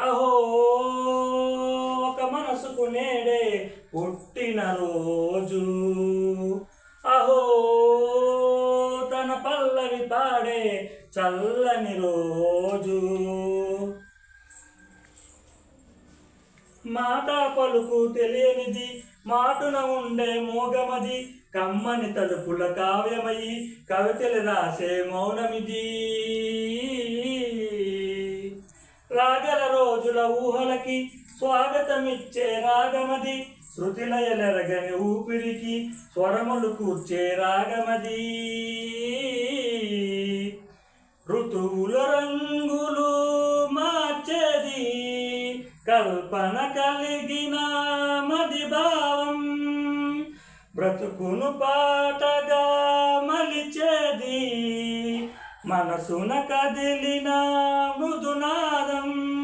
అహో ఒక మనసుకు నేడే పుట్టిన రోజు. అహో తన పల్లవి పాడే చల్లని రోజు. మాట పలుకు తెలియనిది మాటున ఉండే మోగమది కమ్మని తలుపుల కావ్యమయి కవితలు రాసే మౌనమిది. రాగల రోజుల ఊహలకి స్వాగతమిచ్చే రాగమది. శృతిలయలెరగని ఊపిరికి స్వరములు కూర్చే రాగమది. ఋతువుల రంగులు మార్చేది. కల్పన కలిగిన మది భావం. బ్రతుకును పాటగా మలిచేది. మనసున కదిలిన మృదునాదం.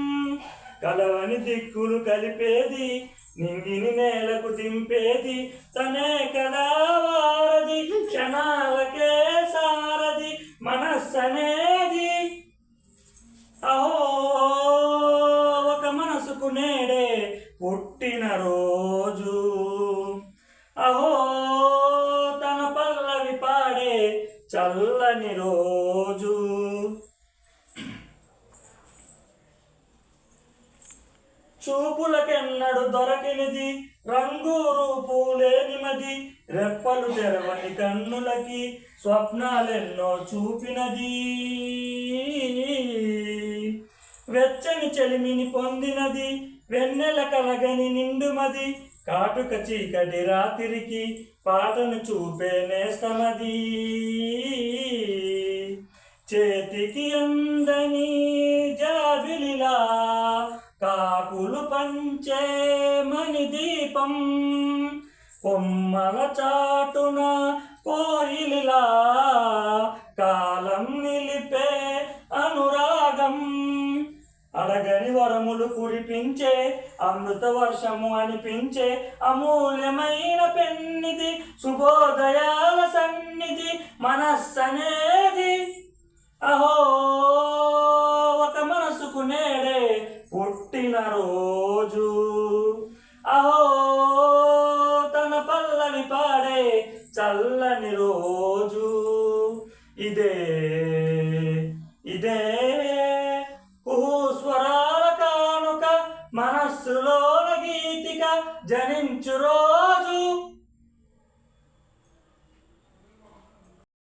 కలవని దిక్కులు కలిపేది నింగిని నేలకు దింపేది తనే కదా వారది క్షణాలకే సారది మనస్సనేది. అహో ఒక మనసుకు నేడే పుట్టిన రోజు. అహో తన పల్లవి పాడే చల్లని రోజు. చూపులకెన్నడు దొరకినది. రంగు రూపు లేనిమది. రెప్పలు తెరవని కన్నులకి స్వప్నాలెన్నో చూపినది. వెచ్చని చెలిమిని పొందినది. వెన్నెల కలగని నిండుమది. కాటుక చీకటి రాత్రికి పాటను చూపే నేస్తమది. చేతికి అందని పంచే మణి దీపం కొమ్మల చాటున కోయిలిలా కాలం నిలిపే అనురాగం. అడగని వరములు కురిపించే అమృత వర్షము అనిపించే అమూల్యమైన పెన్నిది శుభోదయాల సన్నిధి మనస్సనేది. అహో పుట్టిన రోజు అహో తన పల్లవి పాడే చల్లని రోజు. ఇదే ఇదే స్వరాల కానుక మనస్సులోన గీతిక జనించు రోజు.